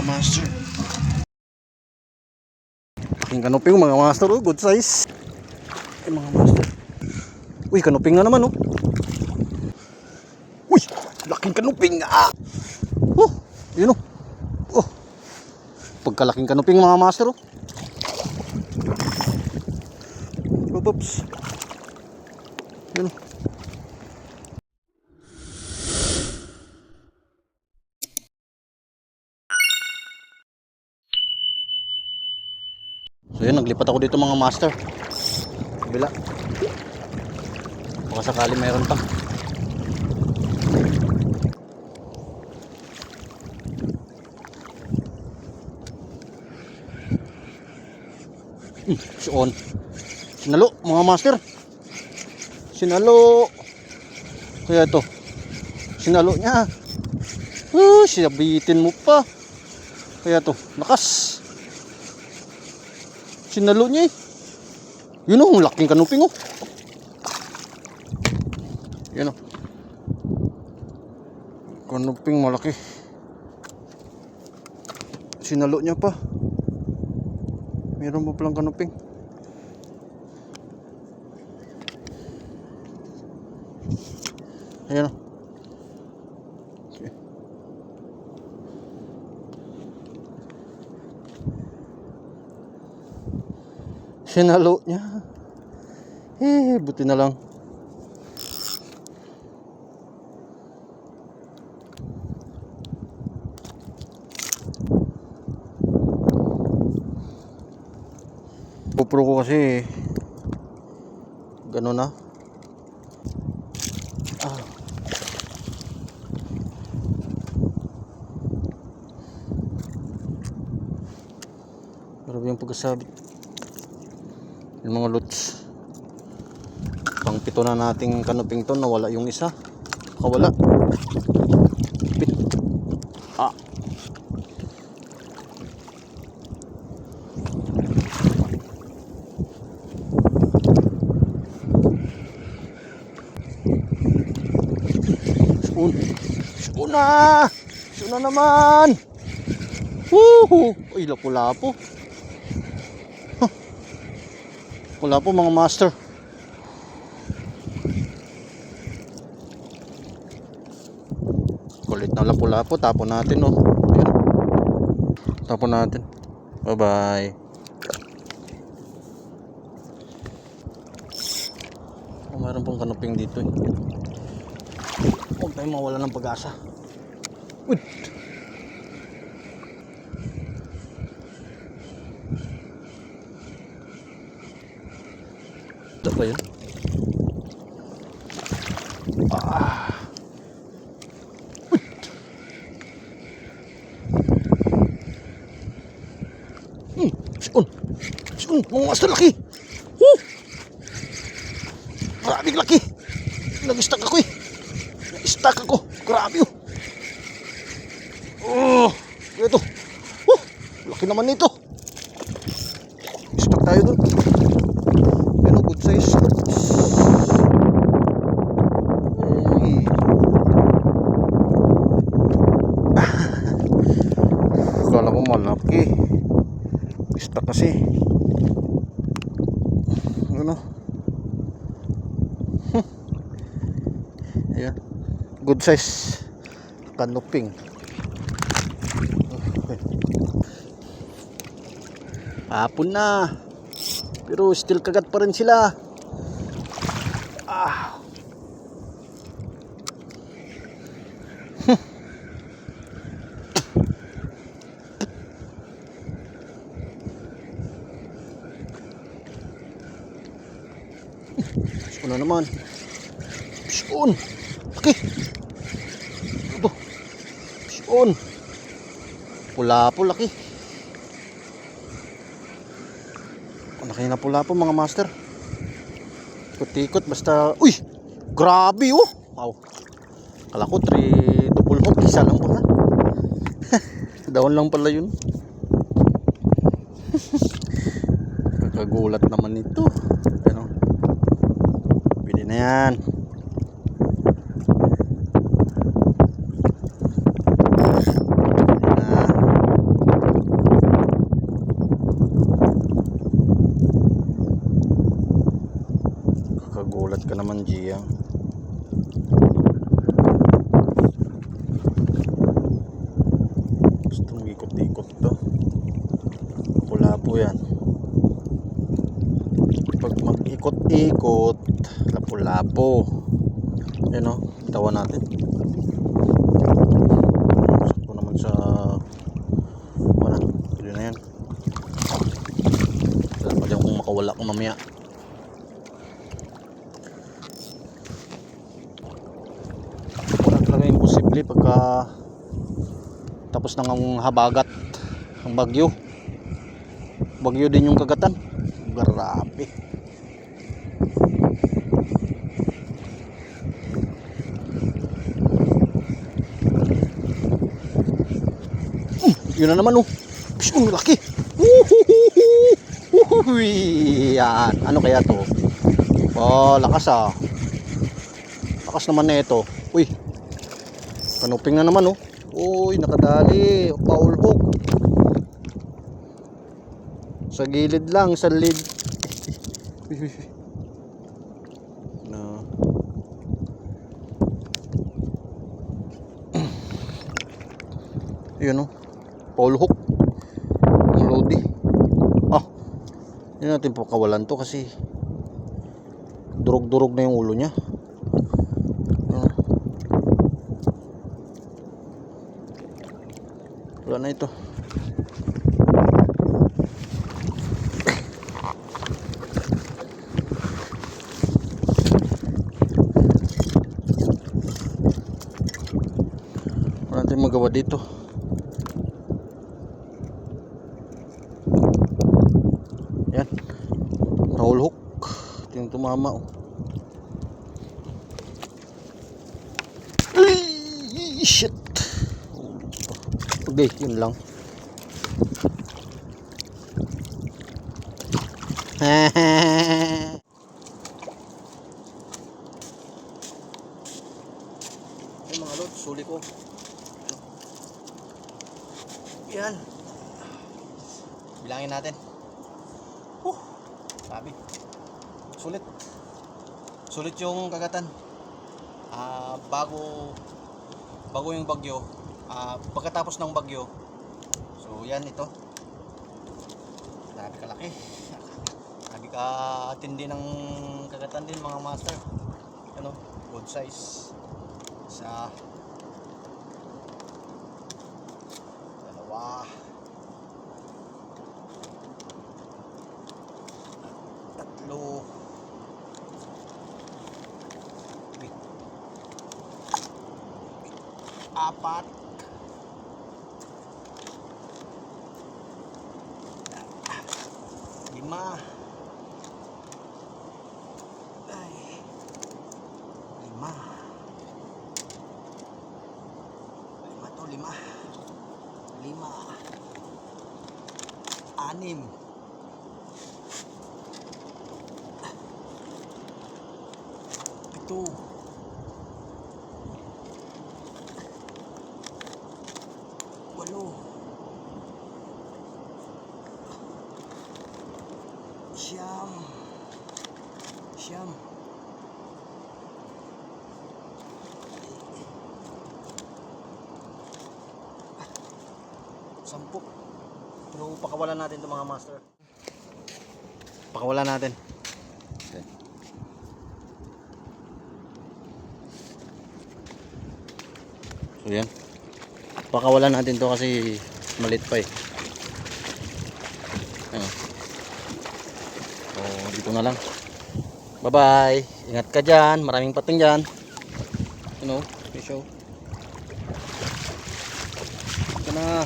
mga master. Yung kanuping mga master, oh, good size. Ay, mga master. Uy, kanuping na naman, oh. Uy, laking kanuping, ah. Oh, yun, oh. Oh. Pagkalaking kanuping mga master, oh. Oops. Yun, oh. Yun, naglipat ako dito mga master. Kabila. Baka sakali mayroon pa. Hmm, si On. Sinalo, mga master. Sinalo. Kaya ito. Sinalo niya. Uh, siyabitin mo pa. Kaya to, lakas. Sinalo niya eh. Yun oh, laking kanuping oh. Yun oh. Kanuping malaki. Sinalo niya pa. Meron pa palang kanuping. Ayan oh. Sinalo niya. Eh, buti na lang. GoPro ko kasi gano'n na. Ah. Grabe yung pagkasabit. Yung mga lots. Pang pito na nating kanuping to, nawala yung isa. Nakawala. Bit. Ah. Sun. Sun na! Sun na naman! Woohoo! Uy, lapo-lapo. Wala po mga master. Kulit na lapo-lapo. Tapon natin oh. Ayun. Tapon natin. Bye-bye. Oh, mayroon pong kanuping dito eh. Huwag tayong mawala ng pag-asa. Uy! Ba yun? Ah. Hmm, siun. Siun, mga master laki. Woo! Maraming laki. Nag-stuck ako eh. Nag-stuck ako. Grabe oh. Oh, ito. Oh, laki naman nito. Stuck tayo dun. Yan o, good size. Ay. Akala ko malaki. Stuck kasi. Ano? Hmm. Ayan. Good size. Kanuping. Hapon na. Pero still kagat pa rin sila. Ah. Na naman. Laki. Ito. Pisun. Pula po laki. Laki na pula po mga master. Ikot-ikot basta... Uy! Grabe oh! Wow. Kala ko 3 double hook. Isa lang pala. Down lang pala yun. Kakagulat naman ito. Ano? Pwede na yan. Pwede na. Ng Giyang. Gustong ikot-ikot to. Pula po yan. Pag mag-ikot-ikot, lapo-lapo. Yan o, bitawan natin. Sakto naman sa... Wala, pwede na yan. Wala pa dyan kung makawala mamaya. Wala talaga imposible pagka tapos nang ang habagat ang bagyo. Bagyo din yung kagatan. Grabe. Hmm, yun na naman oh. Pish, ang laki. Uhuhuhuhuy. Yan. Ano kaya to? Oh, lakas ah. Lakas naman na ito. Uy. Kanuping na naman oh. Uy, nakadali. Paul hook. Sa gilid lang, sa lid. Na. Yun oh. Paul hook. Ang lodi. Ah. Hindi natin pakawalan to kasi durog-durog na yung ulo niya. Wala na ito. Wala tayong magawa dito. Yan. Nahul hook. Ito yung tumama. Oh. Shit. Okay, yun lang. Ay mga lord, suli ko. Yan. Bilangin natin. Huh, sabi. Sulit. Sulit yung kagatan. Ah, bago bago yung bagyo. Ah, pagkatapos ng bagyo. So, yan ito. Grabe kalaki. Grabe ka tindi ng kagatan din mga master. Ano, good size. Isa. Dalawa. Tatlo. Apat. Lima. Ay. Lima. Lima to, lima. Lima. Anim. Pito. Walo. Siyam. Siyam. Sampu. Pero pakawalan natin itong mga master. Pakawalan natin. Okay. So yan. Pakawalan natin to kasi malit pa eh. Ayun. So dito na lang. Bye bye. Ingat ka dyan. Maraming pating dyan. You know, may show. Ito na.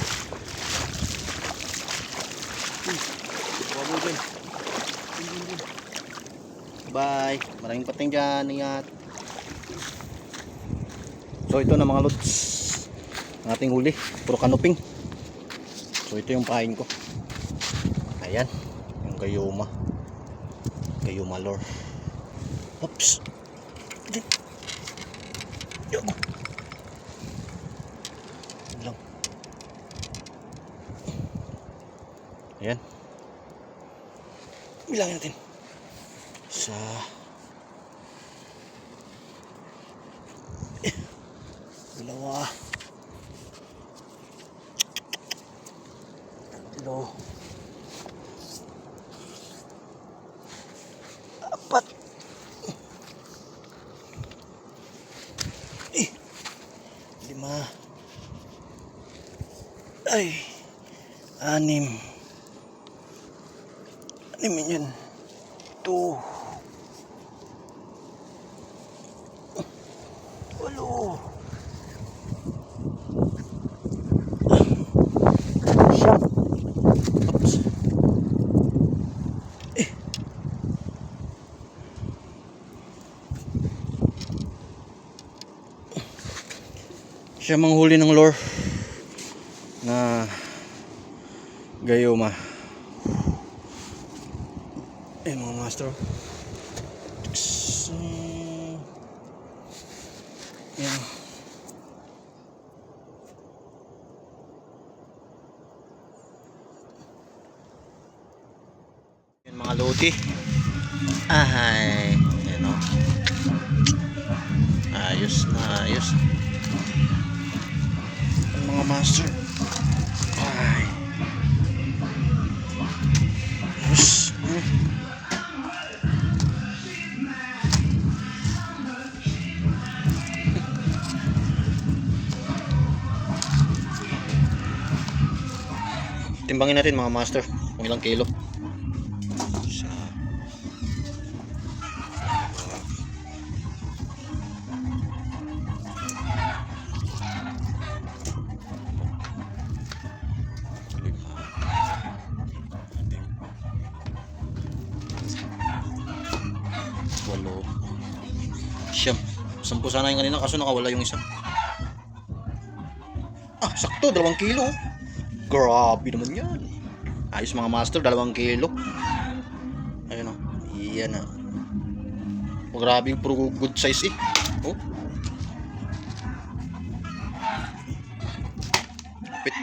Bye. Maraming pating dyan. Ingat. So ito na mga lods. Ang ating huli. Puro kanuping. So ito yung pain ko. Ayan. Yung gayuma. Gayuma lore. Oops. Yun lang. Ayan. Bilangin natin. Sa Dalawa. Tatlo. Apat. Eh. Lima. Ay. Anim. Anim yun. Two. Walo. Siyam. Oops. Eh. Siya manghuli ng lure na gayuma. Eh mga master. Mm. Yan. Yan mga lodi. Ahay. Yan o. Ayos na ayos. Mga master. Timbangin natin mga master kung ilang kilo. Sa walo, siyam. Sampu sana yung kanina kaso nakawala yung isa. Ah, sakto, dalawang kilo. Grabe naman yan. Ayos mga master, dalawang kilo. Ayun o. Iyan na. Oh, grabe, puro good size eh. Oh. Pit.